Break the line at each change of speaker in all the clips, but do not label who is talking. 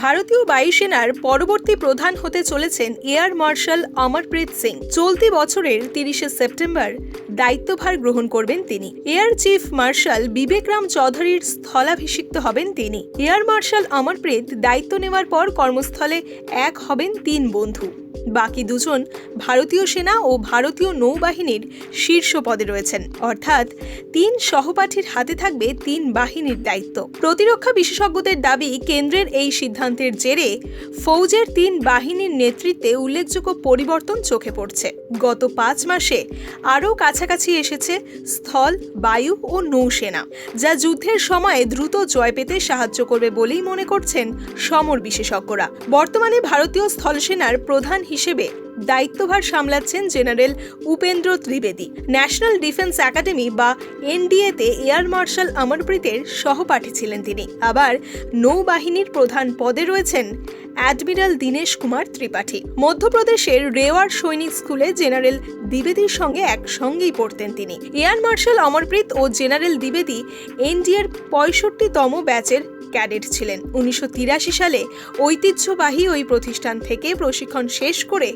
ভারতীয় বায়ুসেনার পরবর্তী প্রধান হতে চলেছেন এয়ার মার্শাল অমরপ্রীত সিং। চলতি বছরের তিরিশে সেপ্টেম্বর দায়িত্বভার গ্রহণ করবেন তিনি। এয়ার চিফ মার্শাল বিবেকরাম চৌধুরীর স্থলাভিষিক্ত হবেন তিনি। এয়ার মার্শাল অমরপ্রীত দায়িত্ব নেওয়ার পর কর্মস্থলে এক হবেন তিন বন্ধু। বাকি দুজন ভারতীয় সেনা ও ভারতীয় নৌবাহিনীর শীর্ষ পদে রয়েছেন। অর্থাৎ তিন সহপাঠীর হাতে থাকবে তিন বাহিনীর দায়িত্ব। প্রতিরক্ষা বিশেষজ্ঞদের দাবি, কেন্দ্রের এই সিদ্ধান্তের জেরে ফৌজের তিন বাহিনীর নেতৃত্বে উল্লেখযোগ্য পরিবর্তন চোখে পড়ছে। গত পাঁচ মাসে আরও কাছাকাছি এসেছে স্থল, বায়ু ও নৌসেনা, যা যুদ্ধের সময়ে দ্রুত জয় পেতে সাহায্য করবে বলেই মনে করছেন সমর বিশেষজ্ঞরা। বর্তমানে ভারতীয় স্থলসেনার প্রধান হিসেবে দায়িত্বভার সামলাচ্ছেন general Upendra Trivedi. National defence academy বা এনডিএতে এয়ার মার্শাল অমরপ্রীতের সহপাঠী ছিলেন তিনি। আবার নৌবাহিনীর প্রধান পদে রয়েছেন অ্যাডমিরাল দীনেশ কুমার ত্রিপাঠী। মধ্যপ্রদেশের রেওয়ার সৈনিক স্কুলে জেনারেল দ্বিবেদীর সঙ্গে একসঙ্গেই পড়তেন তিনি। এয়ার মার্শাল অমরপ্রীত ও জেনারেল দ্বিবেদী এনডিএর পঁয়ষট্টিতম ব্যাচের ক্যাডেট ছিলেন। উনিশশো তিরাশি সালে ঐতিহ্যবাহী ওই প্রতিষ্ঠান থেকে প্রশিক্ষণ শেষ করে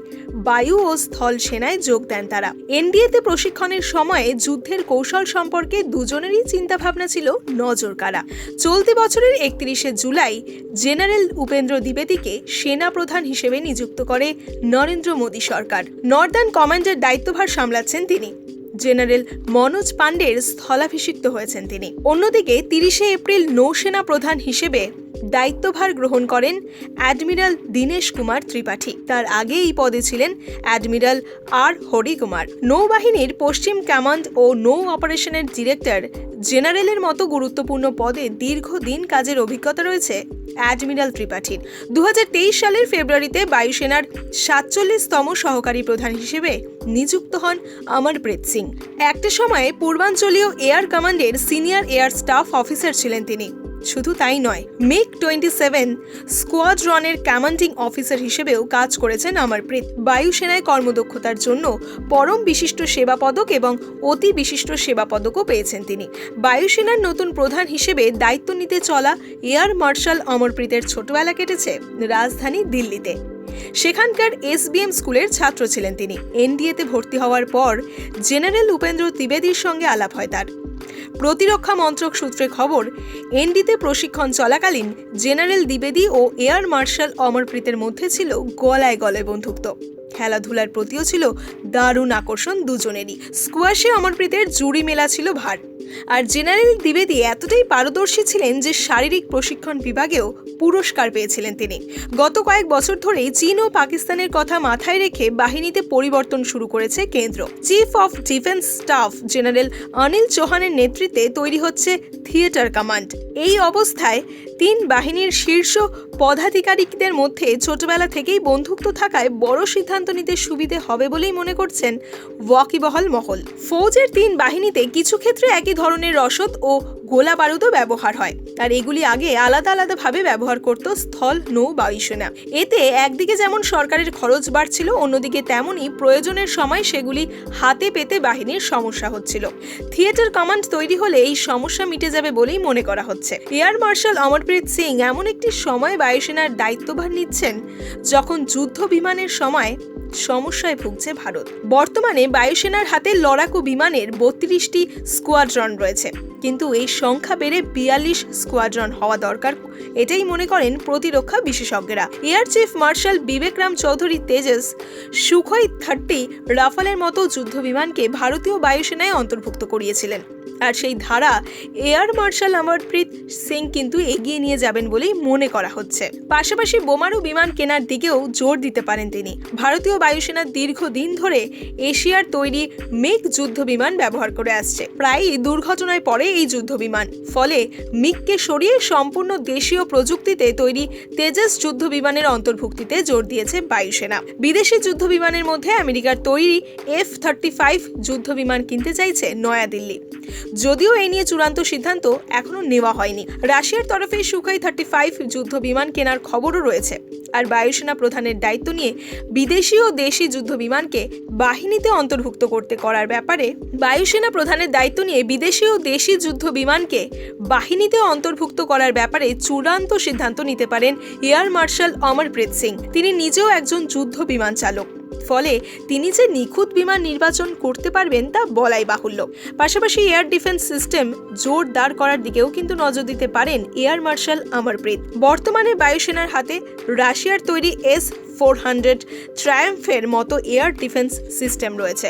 বায়ু ও স্থল সেনায় যোগ দেন তারা। এনডিএতে প্রশিক্ষণের সময়ে যুদ্ধের কৌশল সম্পর্কে দুজনেরই চিন্তাভাবনা ছিল নজর কাড়া। চলতি বছরের একত্রিশে জুলাই জেনারেল উপেন্দ্র দ্বিবেদীকে সেনা প্রধান হিসেবে নিযুক্ত করে নরেন্দ্র মোদী সরকার। নর্দার্ন কমান্ডের দায়িত্বভার সামলাচ্ছেন তিনি। জেনারেল মনোজ পাণ্ডের স্থলাভিষিক্ত হয়েছেন তিনি। অন্যদিকে তিরিশে এপ্রিল নৌসেনা প্রধান হিসেবে দায়িত্বভার গ্রহণ করেন অ্যাডমিরাল দীনেশ কুমার ত্রিপাঠী। তার আগে এই পদে ছিলেন অ্যাডমিরাল আর হরিকুমার। নৌবাহিনীর পশ্চিম কমান্ড ও নৌ অপারেশনের ডিরেক্টর জেনারেলের মতো গুরুত্বপূর্ণ পদে দীর্ঘদিন কাজের অভিজ্ঞতা রয়েছে অ্যাডমিরাল ত্রিপাঠীর। দু হাজার তেইশ সালের ফেব্রুয়ারিতে বায়ুসেনার সাতচল্লিশতম সহকারী প্রধান হিসেবে নিযুক্ত হন অমরপ্রীত সিং। একটা সময়ে পূর্বাঞ্চলীয় এয়ার কমান্ডের সিনিয়র এয়ার স্টাফ অফিসার ছিলেন তিনি। শুধু তাই নয় মিগ টোয়েন্টি সেভেন স্কোয়াড্রনের কমান্ডিং অফিসার হিসেবেও কাজ করেছেন অমরপ্রীত বায়ুসেনায় কর্মদক্ষতার জন্য পরম বিশিষ্ট সেবা পদক এবং অতি বিশিষ্ট সেবা পদকও পেয়েছেন তিনি। বায়ুসেনার নতুন প্রধান হিসেবে দায়িত্ব নিতে চলা এয়ার মার্শাল অমরপ্রীতের ছোটবেলা কেটেছে রাজধানী দিল্লিতে। সেখানকার এসবিএম স্কুলের ছাত্র ছিলেন তিনি। এনডিএতে ভর্তি হওয়ার পর জেনারেল উপেন্দ্র ত্রিবেদীর সঙ্গে আলাপ হয় তার। প্রতিরক্ষা মন্ত্রক সূত্রে খবর, এনডিতে প্রশিক্ষণ চলাকালীন জেনারেল দ্বিবেদী ও এয়ার মার্শাল অমরপ্রীতের মধ্যে ছিল গলায় গলায় বন্ধুত্ব। খেলাধুলার প্রতিও ছিল দারুণ আকর্ষণ দুজনেরই। স্কোয়াশে অমরপ্রীতের জুড়ি মেলা ছিল ভার। আর জেনারেল দ্বিবেদী এতটাই পারদর্শী ছিলেন যে শারীরিক প্রশিক্ষণ বিভাগেও পুরস্কার পেয়েছিলেন তিনি। গত কয়েক বছর ধরেই চীন ও পাকিস্তানের কথা মাথায় রেখে বাহিনীতে পরিবর্তন শুরু করেছে কেন্দ্র। Chief of defence staff general Anil চৌহানের নেতৃত্বে তৈরি হচ্ছে থিয়েটার কমান্ড। এই অবস্থায় তিন বাহিনীর শীর্ষ পদাধিকারিকদের মধ্যে ছোটবেলা থেকেই বন্ধুত্ব থাকায় বড় সিদ্ধান্ত নিতে সুবিধে হবে বলেই মনে করছেন ওয়াকিবহল মহল। ফৌজের তিন বাহিনীতে কিছু ক্ষেত্রে একই ধরনের রসদ ও গোলা বারুদও ব্যবহার হয়। আর এগুলি আগে আলাদা আলাদাভাবে ব্যবহার করত স্থল, নৌ বায়ুসেনা। এতে একদিকে যেমন সরকারের খরচ বাড়ছিল, অন্যদিকে তেমনই প্রয়োজনের সময় সেগুলি হাতে পেতে বাহিনীর সমস্যা হচ্ছিল। থিয়েটার কমান্ড তৈরি হলে এই সমস্যা মিটে যাবে বলেই মনে করা হচ্ছে। এয়ার মার্শাল অমরপ্রীত সিং এমন একটি সময় বায়ুসেনার দায়িত্বভার নিচ্ছেন, যখন যুদ্ধ বিমানের সময় সমস্যায় ভুগছে ভারত। বর্তমানে বায়ুসেনার হাতে লড়াকু বিমানের বত্রিশটি স্কোয়াড্রন রয়েছে। কিন্তু এই সংখ্যা বেড়ে বিয়াল্লিশ স্কোয়াড্রন হওয়া দরকার। এটাই মনে করেন প্রতিরক্ষা বিশেষজ্ঞরা। Air chief marshal Vivekram Chaudhari Tejas, Sukhoi thirty রাফালের মতো যুদ্ধ বিমানকে ভারতীয় বায়ুসেনায় অন্তর্ভুক্ত করিয়েছিলেন। আর সেই ধারা, এয়ার মার্শাল অমরপ্রীত সিং কিন্তু এগিয়ে নিয়ে যাবেন বলেই মনে করা হচ্ছে। পাশাপাশি বোমারু বিমান কেনার দিকেও জোর দিতে পারেন তিনি। ভারতীয় বায়ুসেনা দীর্ঘদিন ধরে এশিয়ার তৈরি মিগ যুদ্ধ বিমান ব্যবহার করে আসছে। প্রায়ই দুর্ঘটনায় পড়ে এই যুদ্ধ বিমান। ফলে মিগকে সরিয়ে সম্পূর্ণ দেশীয় প্রযুক্তিতে তৈরি তেজস যুদ্ধ বিমানের অন্তর্ভুক্তিতে জোর দিয়েছে বায়ুসেনা। বিদেশি যুদ্ধ বিমানের মধ্যে আমেরিকার তৈরি এফ থার্টি ফাইভ যুদ্ধ বিমান কিনতে চাইছে নয়াদিল্লি। যদিও এই নিয়ে চূড়ান্ত সিদ্ধান্ত এখনও নেওয়া হয়নি। রাশিয়ার তরফে সুখাই থার্টি ফাইভ যুদ্ধ বিমান কেনার খবরও রয়েছে। আর বায়ুসেনা প্রধানের দায়িত্ব নিয়ে বিদেশি ও দেশি যুদ্ধ বিমানকে বাহিনীতে অন্তর্ভুক্ত করতে করার ব্যাপারে বায়ুসেনা প্রধানের দায়িত্ব নিয়ে বিদেশি ও দেশি যুদ্ধ বিমানকে বাহিনীতে অন্তর্ভুক্ত করার ব্যাপারে চূড়ান্ত সিদ্ধান্ত নিতে পারেন এয়ার মার্শাল অমরপ্রীত সিং। তিনি নিজেও একজন যুদ্ধ বিমান চালক। ফলে তিনি যে নিখুঁত বিমান নির্বাচন করতে পারবেন তা বলাই বাহুল্য। পাশাপাশি এয়ার ডিফেন্স সিস্টেম জোর দাঁড় করার দিকেও কিন্তু নজর দিতে পারেন এয়ার মার্শাল অমরপ্রীত। বর্তমানে বায়ুসেনার হাতে রাশিয়ার তৈরি এস ফোর হান্ড্রেড ট্রায়াম্ফের মতো এয়ার ডিফেন্স সিস্টেম রয়েছে।